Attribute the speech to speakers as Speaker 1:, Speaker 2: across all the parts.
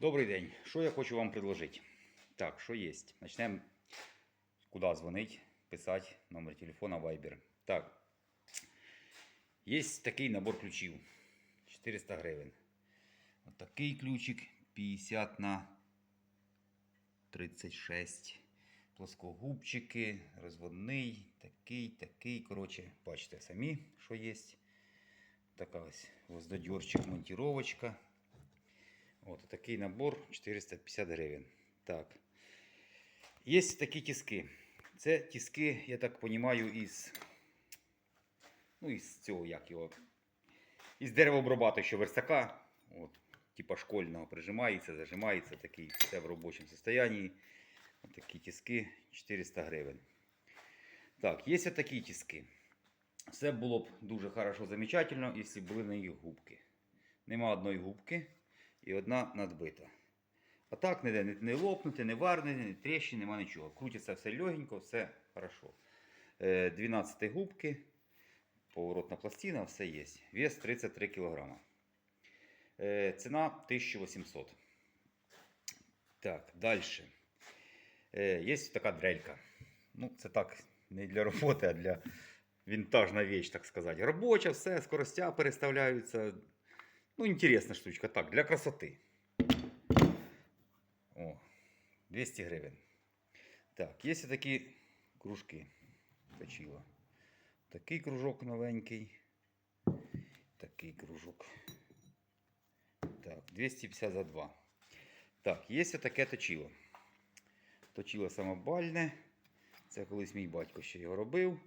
Speaker 1: Добрий день. Що я хочу вам предложити? Так, що є? Почнемо. Куди дзвонити, писати, номер телефона, Viber. Так. Є такий набор ключів. 400 гривень. От такий ключик 50 на 36. Плоскогубчики, розводний, такий, такий. Коротше, бачите самі, що є. Така ось воздодьорчик, монтировочка. От такий набор 450 гривень. Так. Є такі тиски. Це тиски, я так розумію, із. Ну, із цього, як його. Із деревообробату, верстака. От, типа школьного прижимається, зажимається, такий все в робочому стані. От такі тиски 400 гривень. Так, є такі тиски. Все було б дуже хорошо, замечательно, якщо були на їх губки. Нема одної губки і одна надбита. А так ніде не, не лопнути, не варне, не тріщин, нема нічого. Крутиться все легенько, все хорошо. Е, 12 губки, поворотна пластина, все є. Вес 33 кг. Е, ціна 1800. Так, далі. Е, є така дрелька. Ну, це так, не для роботи, а для вінтажна вещь, так сказати. Робоча, все, скоростя переставляються. Ну, интересная штучка. Так, для красоты. О, 200 гривень. Так, є такі кружки. Точила. Такий кружок новенький. Такий кружок. Так, 250 за 2. Так, є таке точило. Точило самобальне. Це колись мій батько ще його робив.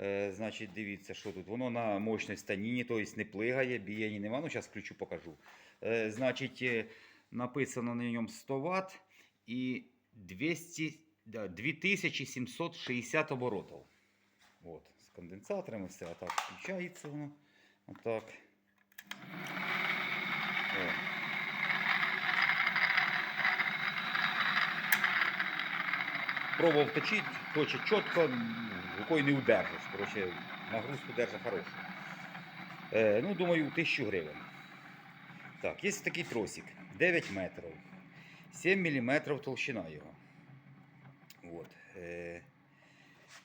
Speaker 1: Е, значить, дивіться, що тут. Воно на мощній станіні, тобто не плигає, бієні нема. Ну, зараз включу, покажу. Е, значить, е, написано на ньому 100 Вт і 200, да, 2760 оборотів. От, з конденсаторами все. А так включається воно. Отак. О. Пробував точити, точить чітко, рукою не удержиш. Коротше, нагрузку держа хорошу. Е, ну, думаю, 1000 гривень. Так, є такий тросик. 9 метрів. 7 мм толщина його. От. Е,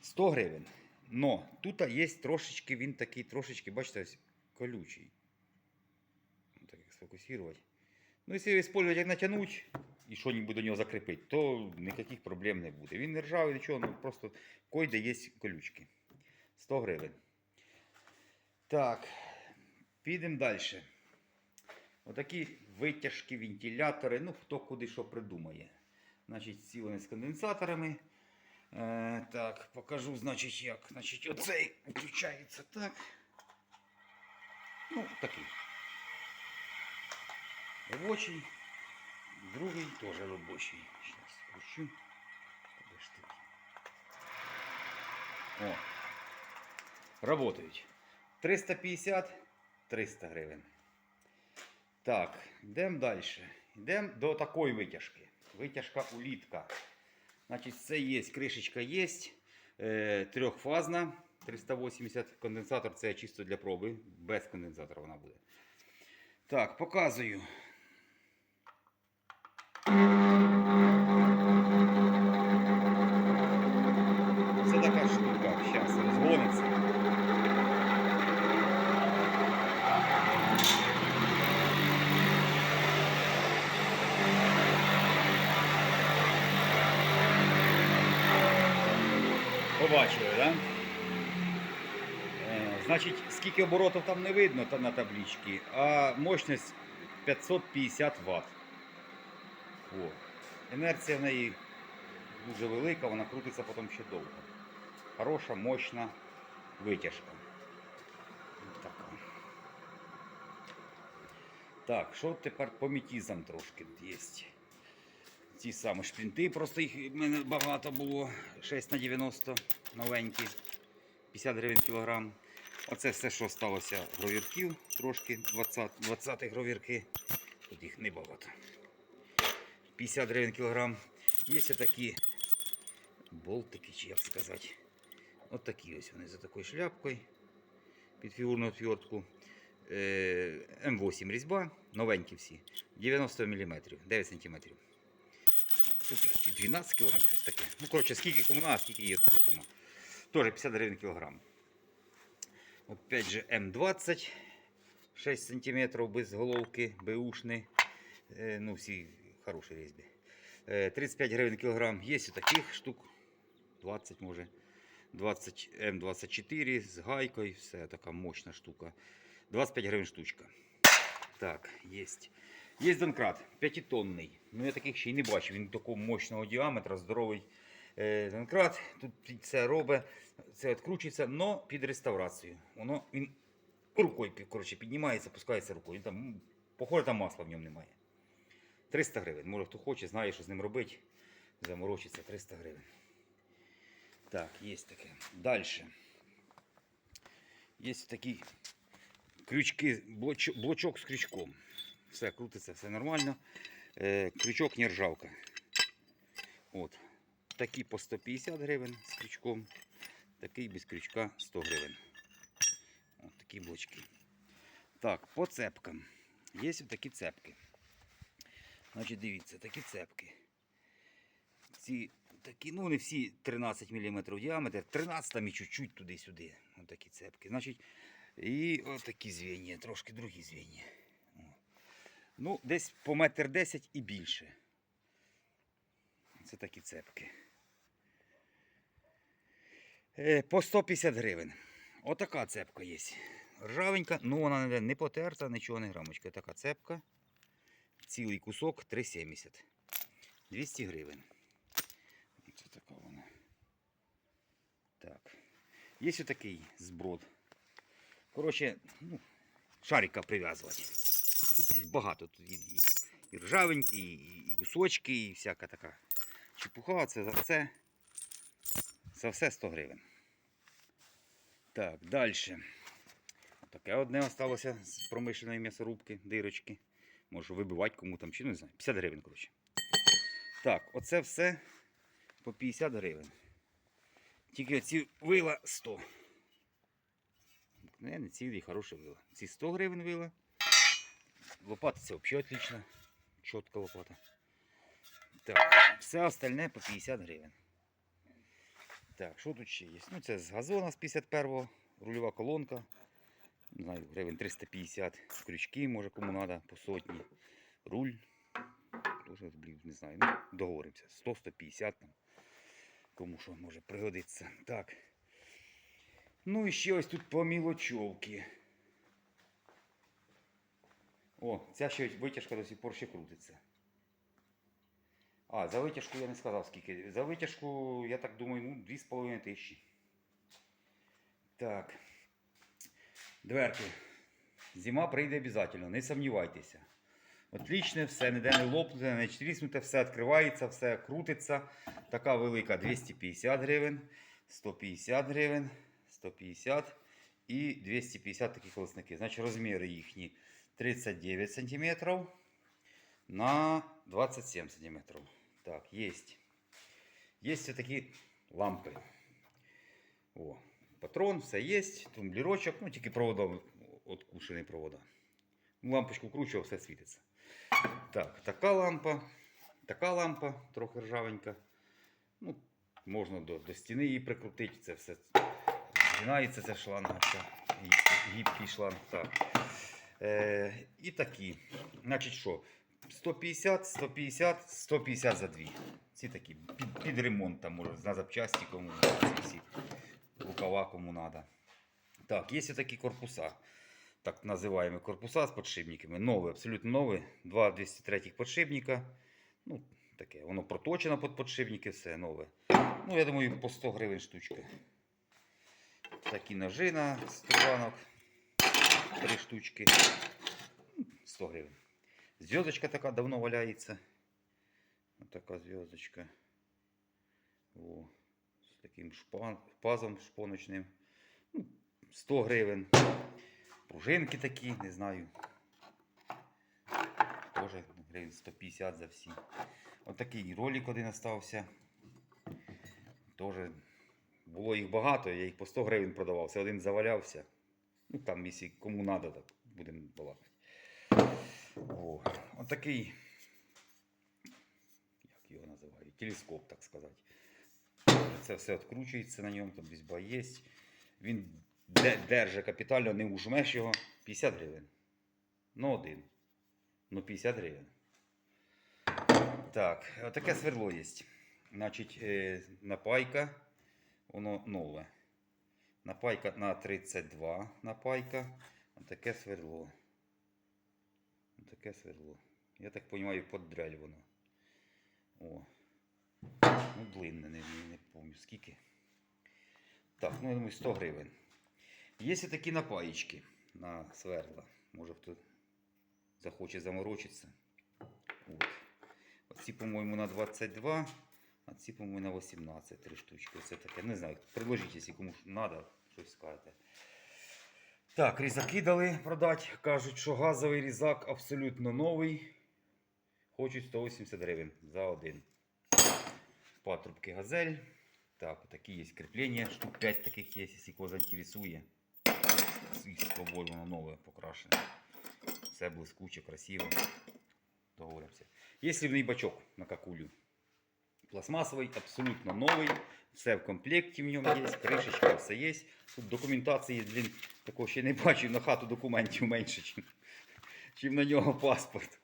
Speaker 1: 100 гривень. Но тут є трошечки, він такий трошечки, бачите, колючий. Так як сфокусувати. Ну, якщо використовувати, як натягнуть і що-небудь до нього закріпити, то ніяких проблем не буде. Він не ржавий, нічого, ну просто койде є колючки. 100 гривень. Так, підемо далі. Отакі витяжки, вентилятори, ну хто куди що придумає. Значить, ці вони з конденсаторами. Е, так, покажу, значить, як. Значить, оцей включається так. Ну, такий. Робочий. Другий теж робочий. Зараз включу. Подожди. О. Работають. 350 300 гривень. Так, йдемо далі. Йдемо до такої витяжки. Витяжка улітка. Значить, це є, кришечка є. Е, трьохфазна. 380 конденсатор це чисто для проби. Без конденсатора вона буде. Так, показую. Це така штука. Зараз розгониться. Побачили, так? Да? Е, Значить, скільки оборотів там не видно на табличці, а мощність 550 Вт. О. Інерція в неї дуже велика, вона крутиться потім ще довго. Хороша, мощна витяжка. Така. Так, що тепер по метізам трошки є. Ті самі шплінти, просто їх в мене багато було. 6 на 90 новенькі. 50 гривень кілограм. Оце все, що сталося гровірків, трошки 20 20 гровірки. Тут їх небагато. 50 гривень кілограм. Є такі болтики, чи як сказати. От такі ось вони за такою шляпкою під фігурну отвертку. Е, М8 різьба, новенькі всі. 90 мм, 9 см. Чи 12 кг, щось таке. Ну, коротше, скільки кому надо, скільки їх купимо. Теж 50 гривень кілограм. Опять же М20, 6 см без головки, беушний. Е, ну, всі хороші різьби. Е, 35 гривень кілограм. Є і таких штук. 20 може. 20 М24 з гайкою, все така мощна штука. 25 гривень штучка. Так, є. Є донкрат, 5-тонний. Ну я таких ще й не бачив. Він такого мощного діаметра, здоровий е, донкрат. Тут це робить, це відкручується, але під реставрацію. Воно він рукою коротше, піднімається, пускається рукою. Він Там, похоже, там масла в ньому немає. 300 гривень. Може хто хоче, знає, що з ним робити. Заморочиться 300 гривень. Так, є таке. Далі. Є такі крючки, блоч, блочок з крючком. Все крутиться, все нормально. Е, крючок нержавка. От. Такі по 150 гривень з крючком. Такий без крючка 100 гривень. От такі блочки. Так, по цепкам. Є ось такі цепки. Значить, дивіться, такі цепки. Ці такі, ну вони всі 13 мм діаметр, 13 там і чуть-чуть туди-сюди. Ось такі цепки. Значить, і отакі звіння, трошки другі звіння. Ну, десь по метр 10 і більше. Це такі цепки. Е, По 150 гривень. Отака цепка є. Ржавенька, ну вона не потерта, нічого не грамочка. Така цепка. Цілий кусок 3,70. 200 гривень. Це така вона. Так. Є ось такий зброд. Коротше, ну, шарика прив'язувати. Тут багато. Тут і, і, і ржавенькі, і, і кусочки, і всяка така чепуха. Це за все. За все 100 гривень. Так, далі. Таке одне осталося з промишленої м'ясорубки, дирочки. Можу вибивати кому там, чи ну, не знаю. 50 гривень, коротше. Так, оце все по 50 гривень. Тільки оці вила 100. Не, не цілі, хороші вила. Ці 100 гривень вила. Це взагалі отлично. Чітка лопата. Так, все остальне по 50 гривень. Так, що тут ще є? Ну, це з газона з 51-го, рульова колонка. Не знаю, гривень 350. Крючки, може кому треба, по сотні. Руль. Тоже, блін, не знаю. Ну, договоримося. 100-150 там. Кому що може пригодиться. Так. Ну і ще ось тут по мілочовки. О, ця ще витяжка до сих пор ще крутиться. А, за витяжку я не сказав скільки. За витяжку, я так думаю, ну, 2,5 тисячі. Так. Дверки. Зима прийде обов'язково, не сумнівайтеся. Отлічне, все, ніде не лопнуте, не тріснуте, все відкривається, все крутиться. Така велика 250 гривень, 150 гривень, 150 і 250 такі колесники. Значить розміри їхні 39 см на 27 см. Так, є. Є ось такі лампи. О, патрон, все є, тумблірочок, ну тільки провода, откушений провода. Ну, Лампочку кручу, все світиться. Так, така лампа, така лампа, трохи ржавенька. Ну, можна до, до стіни її прикрутити, це все згинається, це шланга, ця, гі- гібкий шланг. Так. Е, і такі. Значить що? 150, 150, 150 за дві. Ці такі під, під ремонт може, на запчасті кому всі рукава кому треба. Так, є такі корпуса. Так називаємо корпуса з подшипниками. Нові, абсолютно нові. Два 203 подшипника. Ну, таке, воно проточено під подшипники, все нове. Ну, я думаю, по 100 гривень штучка. Такі ножи на стаканок. Три штучки. Ну, 100 гривень. Зв'язочка така давно валяється. Ось така зв'язочка. О, з таким шпан, пазом шпоночним. Ну, 100 гривень. Пружинки такі, не знаю. Тоже гривень 150 за всі. Отакий ролик один остався. Тоже було їх багато, я їх по 100 гривень продавав. Це один завалявся. Ну там, якщо кому треба, так будемо балакати. О, отакий, як його називають, телескоп, так сказати. Це все відкручується на ньому, там різьба є. Він де- держить капітально, не ужмеш його. 50 гривень. Ну, один. Ну, 50 гривень. Так, отаке сверло є. Значить, е, напайка, воно нове. Напайка на 32 напайка. Отаке сверло. Таке сверло. Я так розумію, під дрель воно. О. Ну, длинне, не, не, пам'ятаю скільки. Так, ну я думаю, 100 гривень. Є такі напаєчки на сверла. Може хто захоче заморочитися. От. Оці, по-моєму, на 22, а ці, по-моєму, на 18 три штучки. Це таке. Не знаю. Предложіть, якщо комусь треба, щось скажете. Так, різаки дали продати. Кажуть, що газовий різак абсолютно новий. Хочуть 180 гривень за один. Патрубки газель. Так, такі є кріплення. Штук 5 таких є, якщо кого заінтересує. З свобод нове покрашене. Все блискуче, красиво. Договоримося. Є слівний бачок на какулю. Пластмасовий, абсолютно новий. Все в комплекті в ньому є, кришечка, все є. Тут документації, блін, такого ще не бачив, на хату документів менше, чим на нього паспорт.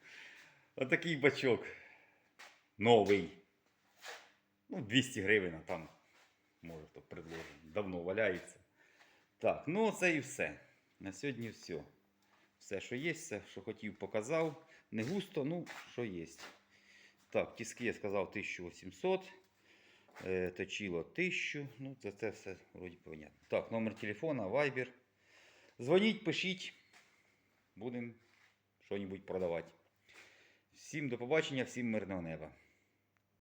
Speaker 1: Отакий бачок. Новий. Ну, 200 гривень, а там, може, хто предложить. Давно валяється. Так, ну це і все. На сьогодні все. Все, що є, все, що хотів, показав. Не густо, ну, що є. Так, тиски я сказав 1800. Е, точило 1000. Ну, це, це все вроді понятно. Так, номер телефона, Viber. Дзвоніть, пишіть. Будемо що-небудь продавати. Всім до побачення, всім мирного неба.